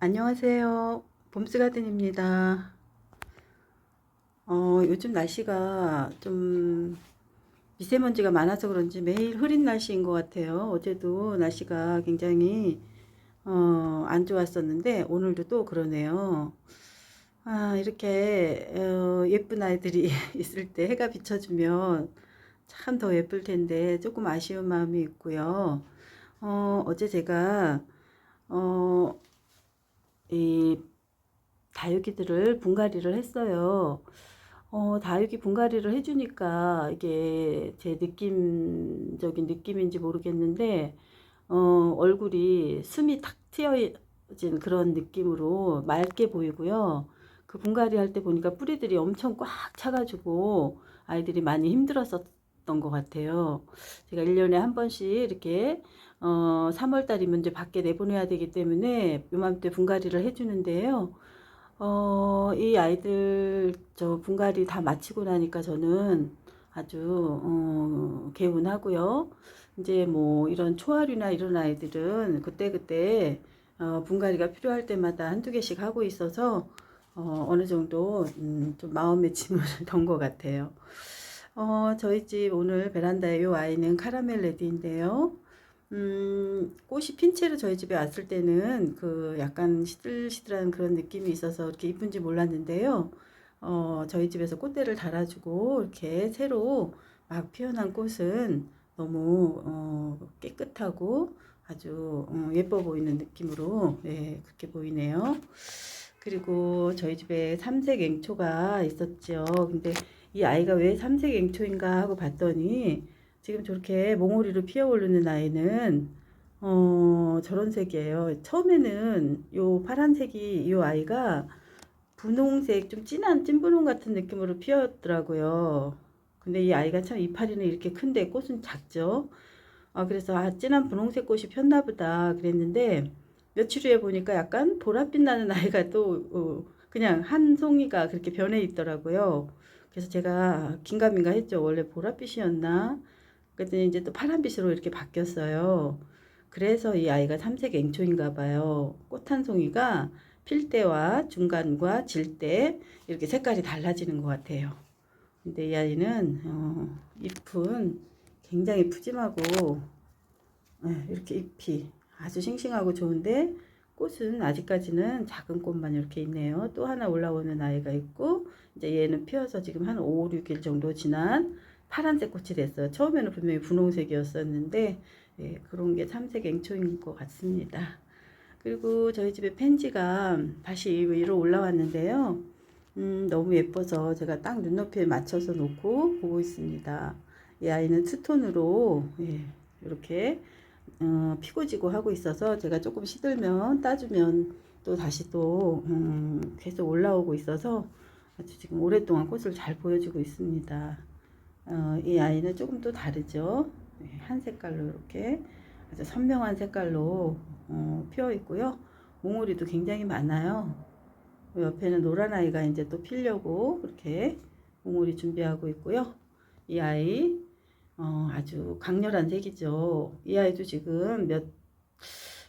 안녕하세요. 봄스가든입니다. 어, 요즘 날씨가 좀 미세먼지가 많아서 그런지 매일 흐린 날씨인 것 같아요. 어제도 날씨가 굉장히 어, 안 좋았었는데 오늘도 또 그러네요. 아, 이렇게 어, 예쁜 아이들이 있을 때 해가 비춰주면 참 더 예쁠 텐데 조금 아쉬운 마음이 있고요. 어, 어제 제가 어, 이 다육이들을 분갈이를 했어요. 어, 다육이 분갈이를 해주니까 이게 제 느낌적인 느낌인지 모르겠는데, 어, 얼굴이 숨이 탁 트여진 그런 느낌으로 맑게 보이고요. 그 분갈이 할 때 보니까 뿌리들이 엄청 꽉 차가지고 아이들이 많이 힘들었었던 것 같아요. 제가 1년에 한 번씩 이렇게 어, 3월 달이면 이제 밖에 내보내야 되기 때문에 요맘때 분갈이를 해주는데요. 어, 이 아이들 저 분갈이 다 마치고 나니까 저는 아주 어, 개운하고요. 이제 뭐 이런 초아류나 이런 아이들은 그때그때 어, 분갈이가 필요할 때마다 한두 개씩 하고 있어서 어, 어느 정도 음, 좀 마음의 짐을 던 것 같아요. 어, 저희 집 오늘 베란다에 요 아이는 카라멜 레디인데요. 음, 꽃이 핀 채로 저희 집에 왔을 때는 그 약간 시들시들한 그런 느낌이 있어서 이렇게 이쁜지 몰랐는데요. 어, 저희 집에서 꽃대를 달아주고 이렇게 새로 막 피어난 꽃은 너무 어, 깨끗하고 아주 어, 예뻐 보이는 느낌으로 네, 그렇게 보이네요. 그리고 저희 집에 삼색 앵초가 있었죠. 근데 이 아이가 왜 삼색 앵초인가 하고 봤더니 지금 저렇게 몽우리로 피어 오르는 아이는 어, 저런 색이에요. 처음에는 요 파란색이 이 아이가 분홍색 좀 진한 찐분홍 같은 느낌으로 피었더라고요. 근데 이 아이가 참 이파리는 이렇게 큰데 꽃은 작죠. 아, 그래서 아, 진한 분홍색 꽃이 폈나 보다 그랬는데 며칠 후에 보니까 약간 보랏빛 나는 아이가 또 어, 그냥 한 송이가 그렇게 변해 있더라고요. 그래서 제가 긴가민가 했죠. 원래 보랏빛이었나? 그랬더니 이제 또 파란빛으로 이렇게 바뀌었어요. 그래서 이 아이가 삼색 앵초인가 봐요. 꽃 한 송이가 필 때와 중간과 질 때 이렇게 색깔이 달라지는 것 같아요. 근데 이 아이는 어, 잎은 굉장히 푸짐하고 예, 이렇게 잎이 아주 싱싱하고 좋은데 꽃은 아직까지는 작은 꽃만 이렇게 있네요. 또 하나 올라오는 아이가 있고 이제 얘는 피어서 지금 한 5, 6일 정도 지난 파란색 꽃이 됐어요. 처음에는 분명히 분홍색이었었는데 예, 그런 게 삼색 앵초인 것 같습니다. 그리고 저희 집에 펜지가 다시 위로 올라왔는데요. 음, 너무 예뻐서 제가 딱 눈높이에 맞춰서 놓고 보고 있습니다. 이 아이는 투톤으로 예, 이렇게 어, 피고 지고 하고 있어서 제가 조금 시들면 따주면 또 다시 또 음, 계속 올라오고 있어서 아주 지금 오랫동안 꽃을 잘 보여주고 있습니다. 어, 이 아이는 조금 또 다르죠. 네, 한 색깔로 이렇게 아주 선명한 색깔로 어, 피어 있고요. 몽우리도 굉장히 많아요. 그 옆에는 노란 아이가 이제 또 피려고 이렇게 몽우리 준비하고 있고요. 이 아이 어, 아주 강렬한 색이죠. 이 아이도 지금 몇,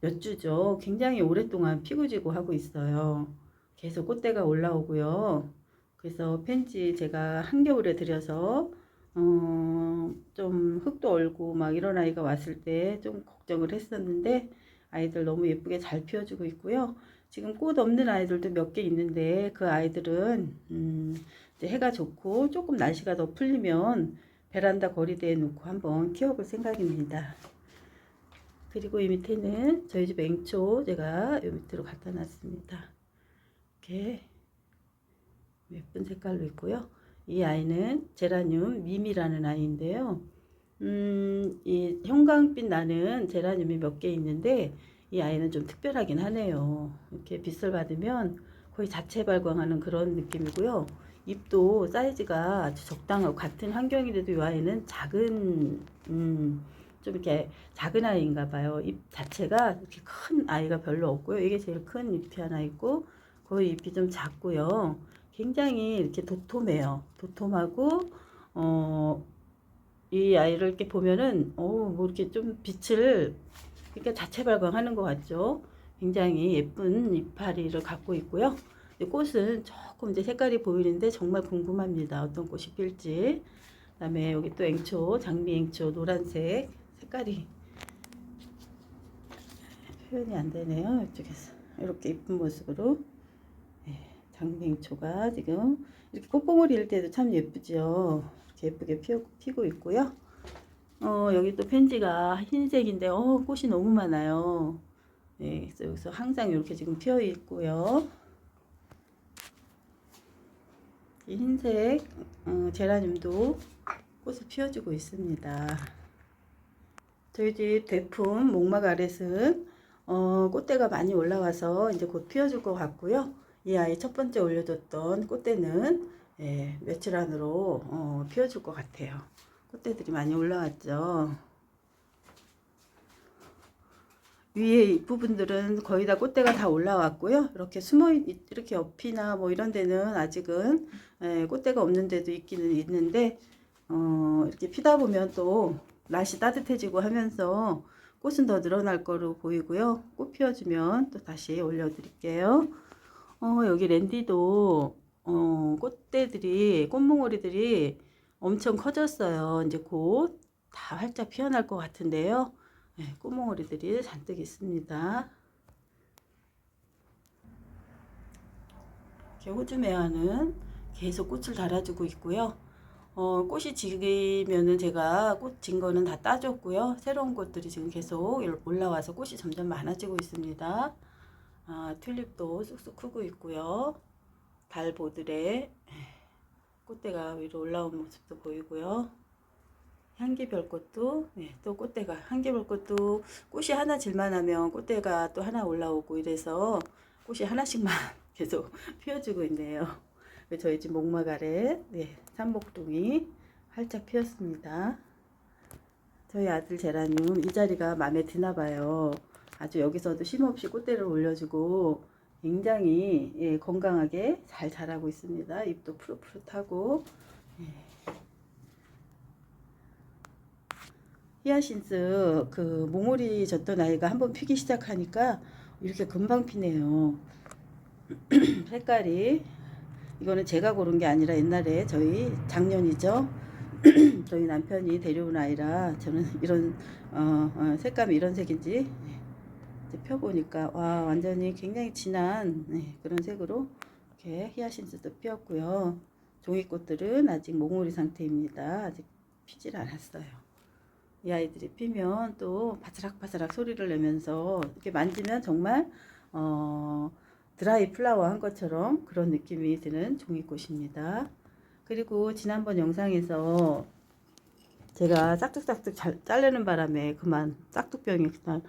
몇 주죠. 굉장히 오랫동안 피고 지고 하고 있어요. 계속 꽃대가 올라오고요. 그래서 펜지 제가 한겨울에 들여서 어, 좀 흙도 얼고 막 이런 아이가 왔을 때 좀 걱정을 했었는데 아이들 너무 예쁘게 잘 피워주고 있고요. 지금 꽃 없는 아이들도 몇 개 있는데 그 아이들은 음, 이제 해가 좋고 조금 날씨가 더 풀리면 베란다 거리대에 놓고 한번 키워볼 생각입니다. 그리고 이 밑에는 저희 집 앵초 제가 이 밑으로 갖다 놨습니다. 이렇게 예쁜 색깔로 있고요. 이 아이는 제라늄 미미라는 아이인데요. 음, 이 형광빛 나는 제라늄이 몇 개 있는데 이 아이는 좀 특별하긴 하네요. 이렇게 빛을 받으면 거의 자체 발광하는 그런 느낌이고요. 잎도 사이즈가 아주 적당하고 같은 환경이라도 이 아이는 작은 음, 좀 이렇게 작은 아이인가 봐요. 잎 자체가 이렇게 큰 아이가 별로 없고요. 이게 제일 큰 잎이 하나 있고 거의 잎이 좀 작고요. 굉장히 이렇게 도톰해요. 도톰하고 어, 이 아이를 이렇게 보면은 어, 뭐 이렇게 좀 빛을 그러니까 자체 발광하는 것 같죠. 굉장히 예쁜 이파리를 갖고 있고요. 이 꽃은 조금 이제 색깔이 보이는데 정말 궁금합니다. 어떤 꽃이 필지. 그다음에 여기 또 앵초, 장미 앵초 노란색 색깔이 표현이 안 되네요. 이쪽에서 이렇게 예쁜 모습으로 앵초가 지금 이렇게 꽃봉오리일 때도 참 예쁘죠. 예쁘게 피어, 피고 있고요. 어, 여기 또 펜지가 흰색인데 어, 꽃이 너무 많아요. 네, 그래서 여기서 항상 이렇게 지금 피어 있고요. 이 흰색 어, 제라늄도 꽃을 피워주고 있습니다. 저희 집 대품 목막 아렛은 어, 꽃대가 많이 올라와서 이제 곧 피워줄 것 같고요. 이 아이 첫 번째 올려줬던 꽃대는 예, 며칠 안으로 어, 피워줄 것 같아요. 꽃대들이 많이 올라왔죠. 위에 이 부분들은 거의 다 꽃대가 다 올라왔고요. 이렇게 숨어 있, 이렇게 옆이나 뭐 이런 데는 아직은 예, 꽃대가 없는 데도 있기는 있는데 어, 이렇게 피다 보면 또 날씨 따뜻해지고 하면서 꽃은 더 늘어날 거로 보이고요. 꽃 피워주면 또 다시 올려드릴게요. 어, 여기 랜디도 어, 꽃대들이 꽃몽오리들이 엄청 커졌어요. 이제 곧 다 활짝 피어날 것 같은데요. 네, 꽃몽오리들이 잔뜩 있습니다. 이렇게 호주 매화는 계속 꽃을 달아주고 있고요. 어, 꽃이 지면은 제가 꽃 진 거는 다 따줬고요. 새로운 꽃들이 지금 계속 올라와서 꽃이 점점 많아지고 있습니다. 아, 튤립도 쑥쑥 크고 있고요. 달보들의 꽃대가 위로 올라온 모습도 보이고요. 향기별꽃도 네, 또 꽃대가 향기별꽃도 꽃이 하나 질만하면 꽃대가 또 하나 올라오고 이래서 꽃이 하나씩만 계속 피어주고 있네요. 저희 집 목마가래 네, 삼목동이 활짝 피었습니다. 저희 아들 제라늄 이 자리가 마음에 드나 봐요. 아주 여기서도 쉼없이 꽃대를 올려주고 굉장히 예, 건강하게 잘 자라고 있습니다. 잎도 푸릇푸릇하고 예. 히아신스 그 몽오리 졌던 아이가 한번 피기 시작하니까 이렇게 금방 피네요. 색깔이 이거는 제가 고른 게 아니라 옛날에 저희 작년이죠. 저희 남편이 데려온 아이라 저는 이런 어, 어, 색감이 이런 색인지 펴보니까 와 완전히 굉장히 진한 네, 그런 색으로 이렇게 히아신스도 피었고요. 종이꽃들은 아직 몽오리 상태입니다. 아직 피질 않았어요. 이 아이들이 피면 또 바스락바스락 소리를 내면서 이렇게 만지면 정말 어, 드라이 플라워 한 것처럼 그런 느낌이 드는 종이꽃입니다. 그리고 지난번 영상에서 제가 싹둑싹둑 잘 자르는 바람에 그만 싹둑병이 그냥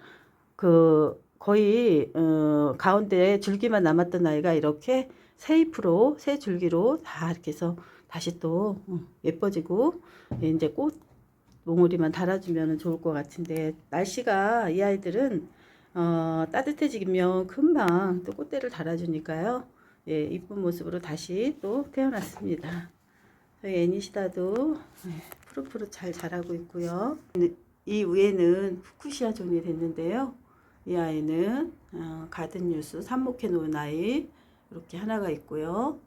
그 거의 어, 가운데 줄기만 남았던 아이가 이렇게 새 잎으로 새 줄기로 다 이렇게 해서 다시 또 어, 예뻐지고 이제 꽃 몽우리만 달아주면 좋을 것 같은데 날씨가 이 아이들은 어, 따뜻해지면 금방 또 꽃대를 달아주니까요. 예, 이쁜 모습으로 다시 또 태어났습니다. 저희 애니시다도 예, 푸릇푸릇 잘 자라고 있고요. 이 위에는 후쿠시아 존이 됐는데요. 이 아이는 어, 가든 뉴스 삽목해 놓은 아이 이렇게 하나가 있고요.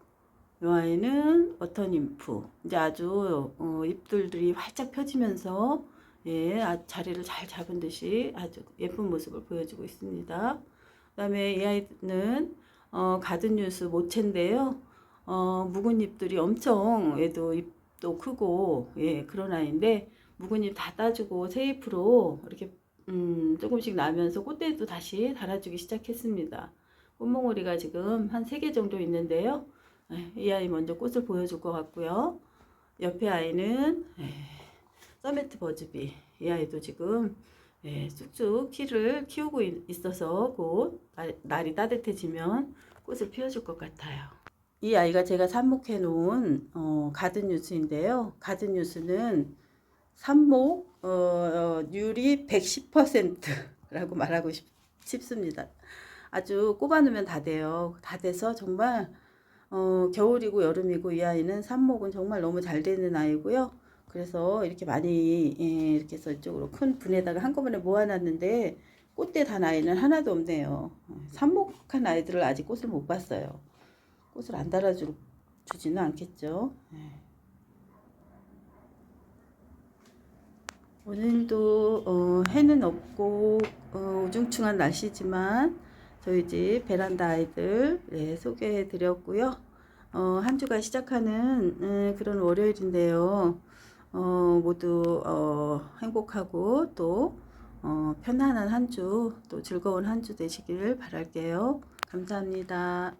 이 아이는 어떤 인프 이제 아주 어, 잎들들이 활짝 펴지면서 예, 아, 자리를 잘 잡은 듯이 아주 예쁜 모습을 보여주고 있습니다. 그 다음에 이 아이는 어, 가든 뉴스 모체인데요. 어, 묵은 잎들이 엄청 얘도 잎도 크고 예, 그런 아이인데 묵은 잎 다 따주고 새 잎으로 이렇게 음, 조금씩 나면서 꽃대도 다시 달아주기 시작했습니다. 꽃몽오리가 지금 한세개 정도 있는데요. 예, 이 아이 먼저 꽃을 보여줄 것 같고요. 옆에 아이는 예, 서메트 버즈비 이 아이도 지금 예, 쑥쑥 키를 키우고 있어서 곧 날이 따뜻해지면 꽃을 피워줄 것 같아요. 이 아이가 제가 삽목해 놓은 어, 가든 뉴스인데요. 가든 뉴스는 삽목 어, 율이 110%라고 말하고 싶, 싶습니다. 아주 꼽아 놓으면 다 돼요. 다 돼서 정말 어, 겨울이고 여름이고 이 아이는 삽목은 정말 너무 잘 되는 아이고요. 그래서 이렇게 많이 예, 이렇게 해서 이쪽으로 큰 분에다가 한꺼번에 모아놨는데 꽃대 단 아이는 하나도 없네요. 삽목한 아이들을 아직 꽃을 못 봤어요. 꽃을 안 달아주, 주지는 않겠죠. 네. 오늘도 어, 해는 없고 어, 우중충한 날씨지만 저희 집 베란다 아이들 네, 소개해 드렸고요. 어, 한 주가 시작하는 음, 그런 월요일인데요. 어, 모두 어, 행복하고 또 어, 편안한 한 주, 또 즐거운 한 주 되시길 바랄게요. 감사합니다.